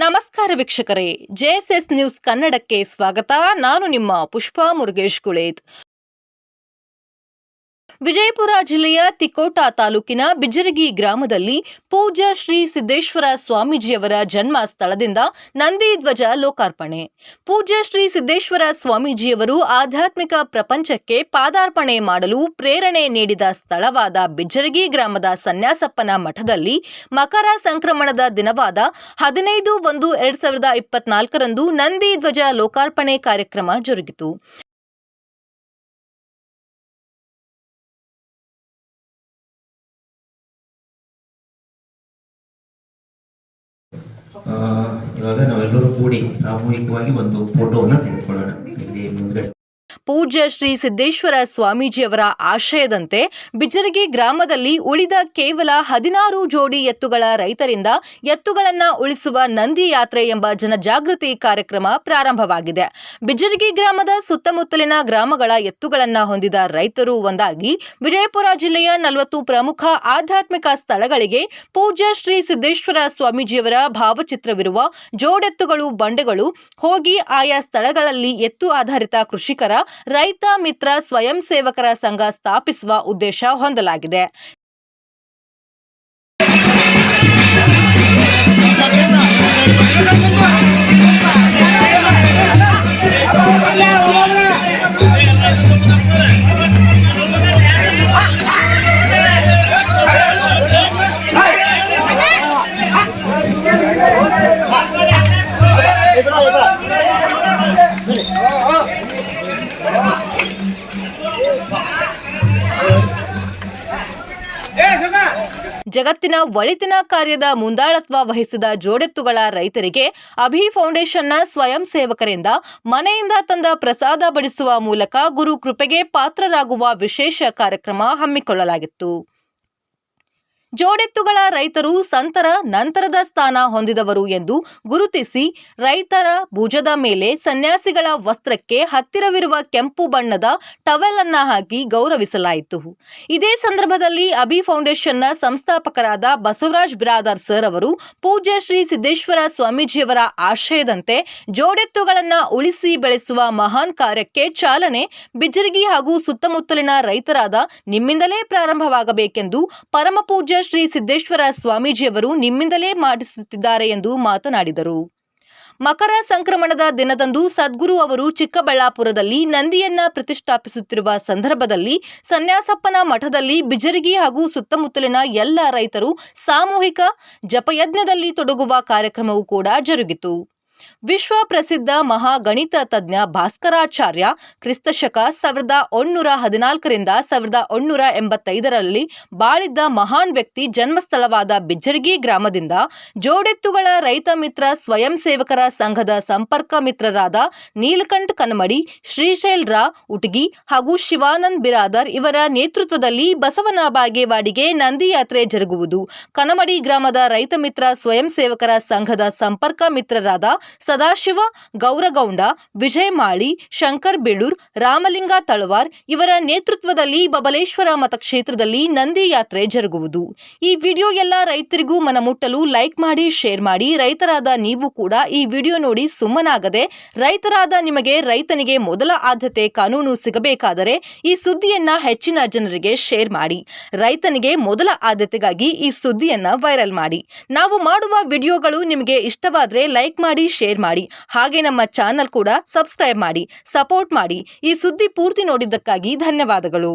ನಮಸ್ಕಾರ ವೀಕ್ಷಕರೇ JSS news ಕನ್ನಡಕ್ಕೆ ಸ್ವಾಗತ. ನಾನು ನಿಮ್ಮ ಪುಷ್ಪಾ ಮುರುಗೇಶ್ ಕುಳೇತ್. ವಿಜಯಪುರ ಜಿಲ್ಲೆಯ ತಿಕೋಟಾ ತಾಲೂಕಿನ ಬಿಜರಗಿ ಗ್ರಾಮದಲ್ಲಿ ಪೂಜ್ಯ ಶ್ರೀ ಸಿದ್ದೇಶ್ವರ ಸ್ವಾಮೀಜಿಯವರ ಜನ್ಮ ಸ್ಥಳದಿಂದ ನಂದಿ ಧ್ವಜ ಲೋಕಾರ್ಪಣೆ. ಪೂಜ್ಯ ಶ್ರೀ ಸಿದ್ದೇಶ್ವರ ಸ್ವಾಮೀಜಿಯವರು ಆಧ್ಯಾತ್ಮಿಕ ಪ್ರಪಂಚಕ್ಕೆ ಪಾದಾರ್ಪಣೆ ಮಾಡಲು ಪ್ರೇರಣೆ ನೀಡಿದ ಸ್ಥಳವಾದ ಬಿಜರಗಿ ಗ್ರಾಮದ ಸನ್ಯಾಸಪ್ಪನ ಮಠದಲ್ಲಿ ಮಕರ ಸಂಕ್ರಮಣದ ದಿನವಾದ ಹದಿನೈದು ಒಂದು ಎರಡ್ ಸಾವಿರದ ಇಪ್ಪತ್ನಾಲ್ಕರಂದು ನಂದಿ ಧ್ವಜ ಲೋಕಾರ್ಪಣೆ ಕಾರ್ಯಕ್ರಮ ಜರುಗಿತು. ಇವಾಗ ನಾವೆಲ್ಲರೂ ಕೂಡಿ ಸಾಮೂಹಿಕವಾಗಿ ಒಂದು ಫೋಟೋವನ್ನು ತೆಗೆದುಕೊಳ್ಳೋಣ. ಪೂಜ್ಯ ಶ್ರೀ ಸಿದ್ದೇಶ್ವರ ಸ್ವಾಮೀಜಿಯವರ ಆಶಯದಂತೆ ಬಿಜರಗಿ ಗ್ರಾಮದಲ್ಲಿ ಉಳಿದ ಕೇವಲ ಹದಿನಾರು ಜೋಡಿ ಎತ್ತುಗಳ ರೈತರಿಂದ ಎತ್ತುಗಳನ್ನ ಉಳಿಸುವ ನಂದಿ ಯಾತ್ರೆ ಎಂಬ ಜನಜಾಗೃತಿ ಕಾರ್ಯಕ್ರಮ ಪ್ರಾರಂಭವಾಗಿದೆ. ಬಿಜರಗಿ ಗ್ರಾಮದ ಸುತ್ತಮುತ್ತಲಿನ ಗ್ರಾಮಗಳ ಎತ್ತುಗಳನ್ನ ಹೊಂದಿದ ರೈತರು ಒಂದಾಗಿ ವಿಜಯಪುರ ಜಿಲ್ಲೆಯ ನಲವತ್ತು ಪ್ರಮುಖ ಆಧ್ಯಾತ್ಮಿಕ ಸ್ಥಳಗಳಿಗೆ ಪೂಜ್ಯ ಶ್ರೀ ಸಿದ್ದೇಶ್ವರ ಸ್ವಾಮೀಜಿಯವರ ಭಾವಚಿತ್ರವಿರುವ ಜೋಡೆತ್ತುಗಳು ಬಂಡೆಗಳು ಹೋಗಿ ಆಯಾ ಸ್ಥಳಗಳಲ್ಲಿ ಎತ್ತು ಆಧಾರಿತ ಕೃಷಿಕರ ರೈತ ಮಿತ್ರ ಸ್ವಯಂ ಸೇವಕರ ಸಂಘ ಸ್ಥಾಪಿಸುವ ಉದ್ದೇಶ ಹೊಂದಲಾಗಿದೆ. ಜಗತ್ತಿನ ಒಳಿತಿನ ಕಾರ್ಯದ ಮುಂದಾಳತ್ವ ವಹಿಸಿದ ಜೋಡೆತ್ತುಗಳ ರೈತರಿಗೆ ಅಭಿ ಫೌಂಡೇಶನ್ನ ಸ್ವಯಂ ಸೇವಕರಿಂದ ಮನೆಯಿಂದ ತಂದ ಪ್ರಸಾದ ಬಡಿಸುವ ಮೂಲಕ ಗುರು ಕೃಪೆಗೆ ಪಾತ್ರರಾಗುವ ವಿಶೇಷ ಕಾರ್ಯಕ್ರಮ ಹಮ್ಮಿಕೊಳ್ಳಲಾಗಿತ್ತು. ಜೋಡೆತ್ತುಗಳ ರೈತರು ಸಂತರ ನಂತರದ ಸ್ಥಾನ ಹೊಂದಿದವರು ಎಂದು ಗುರುತಿಸಿ ರೈತರ ಭುಜದ ಮೇಲೆ ಸನ್ಯಾಸಿಗಳ ವಸ್ತ್ರಕ್ಕೆ ಹತ್ತಿರವಿರುವ ಕೆಂಪು ಬಣ್ಣದ ಟವೆಲ್ ಅನ್ನ ಹಾಕಿ ಗೌರವಿಸಲಾಯಿತು. ಇದೇ ಸಂದರ್ಭದಲ್ಲಿ ಅಭಿ ಫೌಂಡೇಶನ್ನ ಸಂಸ್ಥಾಪಕರಾದ ಬಸವರಾಜ್ ಬಿರಾದರ್ ಸರ್ ಅವರು ಪೂಜ್ಯ ಶ್ರೀ ಸಿದ್ದೇಶ್ವರ ಸ್ವಾಮೀಜಿಯವರ ಆಶಯದಂತೆ ಜೋಡೆತ್ತುಗಳನ್ನ ಉಳಿಸಿ ಬೆಳೆಸುವ ಮಹಾನ್ ಕಾರ್ಯಕ್ಕೆ ಚಾಲನೆ, ಬಿಜರಗಿ ಹಾಗೂ ಸುತ್ತಮುತ್ತಲಿನ ರೈತರಾದ ನಿಮ್ಮಿಂದಲೇ ಪ್ರಾರಂಭವಾಗಬೇಕೆಂದು ಪರಮಪೂಜ್ಯ ಶ್ರೀ ಸಿದ್ದೇಶ್ವರ ಸ್ವಾಮೀಜಿಯವರು ನಿಮ್ಮಿಂದಲೇ ಮಾಡಿಸುತ್ತಿದ್ದಾರೆ ಎಂದು ಮಾತನಾಡಿದರು. ಮಕರ ಸಂಕ್ರಮಣದ ದಿನದಂದು ಸದ್ಗುರು ಅವರು ಚಿಕ್ಕಬಳ್ಳಾಪುರದಲ್ಲಿ ನಂದಿಯನ್ನ ಪ್ರತಿಷ್ಠಾಪಿಸುತ್ತಿರುವ ಸಂದರ್ಭದಲ್ಲಿ ಸನ್ಯಾಸಪ್ಪನ ಮಠದಲ್ಲಿ ಬಿಜರಿಗಿ ಹಾಗೂ ಸುತ್ತಮುತ್ತಲಿನ ಎಲ್ಲ ರೈತರು ಸಾಮೂಹಿಕ ಜಪಯಜ್ಞದಲ್ಲಿ ತೊಡಗುವ ಕಾರ್ಯಕ್ರಮವೂ ಕೂಡ ಜರುಗಿತು. ವಿಶ್ವ ಪ್ರಸಿದ್ಧ ಮಹಾಗಣಿತ ತಜ್ಞ ಭಾಸ್ಕರಾಚಾರ್ಯ ಕ್ರಿಸ್ತಶಕ ಸಾವಿರದ ಒನ್ನೂರ ಹದಿನಾಲ್ಕರಿಂದ ಸಾವಿರದ ಒನ್ನೂರ ಎಂಬತ್ತೈದರಲ್ಲಿ ಬಾಳಿದ್ದ ಮಹಾನ್ ವ್ಯಕ್ತಿ ಜನ್ಮಸ್ಥಳವಾದ ಬಿಜ್ಜರಗಿ ಗ್ರಾಮದಿಂದ ಜೋಡೆತ್ತುಗಳ ರೈತ ಮಿತ್ರ ಸ್ವಯಂ ಸೇವಕರ ಸಂಘದ ಸಂಪರ್ಕ ಮಿತ್ರರಾದ ನೀಲಕಂಠ್ ಕನಮಡಿ, ಶ್ರೀಶೈಲ್ ರಾ ಉಟಗಿ ಹಾಗೂ ಶಿವಾನಂದ್ ಬಿರಾದರ್ ಇವರ ನೇತೃತ್ವದಲ್ಲಿ ಬಸವನ ಬಾಗೇವಾಡಿಗೆ ನಂದಿಯಾತ್ರೆ ಜರುಗುವುದು. ಕನಮಡಿ ಗ್ರಾಮದ ರೈತ ಮಿತ್ರ ಸ್ವಯಂ ಸೇವಕರ ಸಂಘದ ಸಂಪರ್ಕ ಮಿತ್ರರಾದ ಸದಾಶಿವ, ಗೌರಗೌಂಡ ವಿಜಯ ಮಾಳಿ ಶಂಕರ್ ಬೇಳೂರ್, ರಾಮಲಿಂಗ ತಳವಾರ್ ಇವರ ನೇತೃತ್ವದಲ್ಲಿ ಬಬಲೇಶ್ವರ ಮತಕ್ಷೇತ್ರದಲ್ಲಿ ನಂದಿ ಯಾತ್ರೆ ಜರುಗುವುದು. ಈ ವಿಡಿಯೋ ಎಲ್ಲ ರೈತರಿಗೂ ಮನಮುಟ್ಟಲು ಲೈಕ್ ಮಾಡಿ, ಶೇರ್ ಮಾಡಿ. ರೈತರಾದ ನೀವು ಕೂಡ ಈ ವಿಡಿಯೋ ನೋಡಿ ಸುಮ್ಮನಾಗದೆ, ರೈತರಾದ ನಿಮಗೆ ರೈತನಿಗೆ ಮೊದಲ ಆದ್ಯತೆ ಕಾನೂನು ಸಿಗಬೇಕಾದರೆ ಈ ಸುದ್ದಿಯನ್ನ ಹೆಚ್ಚಿನ ಜನರಿಗೆ ಶೇರ್ ಮಾಡಿ. ರೈತನಿಗೆ ಮೊದಲ ಆದ್ಯತೆಗಾಗಿ ಈ ಸುದ್ದಿಯನ್ನ ವೈರಲ್ ಮಾಡಿ. ನಾವು ಮಾಡುವ ವಿಡಿಯೋಗಳು ನಿಮಗೆ ಇಷ್ಟವಾದರೆ ಲೈಕ್ ಮಾಡಿ ಶೇರ್ ಮಾಡಿ, ಹಾಗೆ ನಮ್ಮ ಚಾನಲ್ ಕೂಡ ಸಬ್ಸ್ಕ್ರೈಬ್ ಮಾಡಿ ಸಪೋರ್ಟ್ ಮಾಡಿ. ಈ ಸುದ್ದಿ ಪೂರ್ತಿ ನೋಡಿದ್ದಕ್ಕಾಗಿ ಧನ್ಯವಾದಗಳು.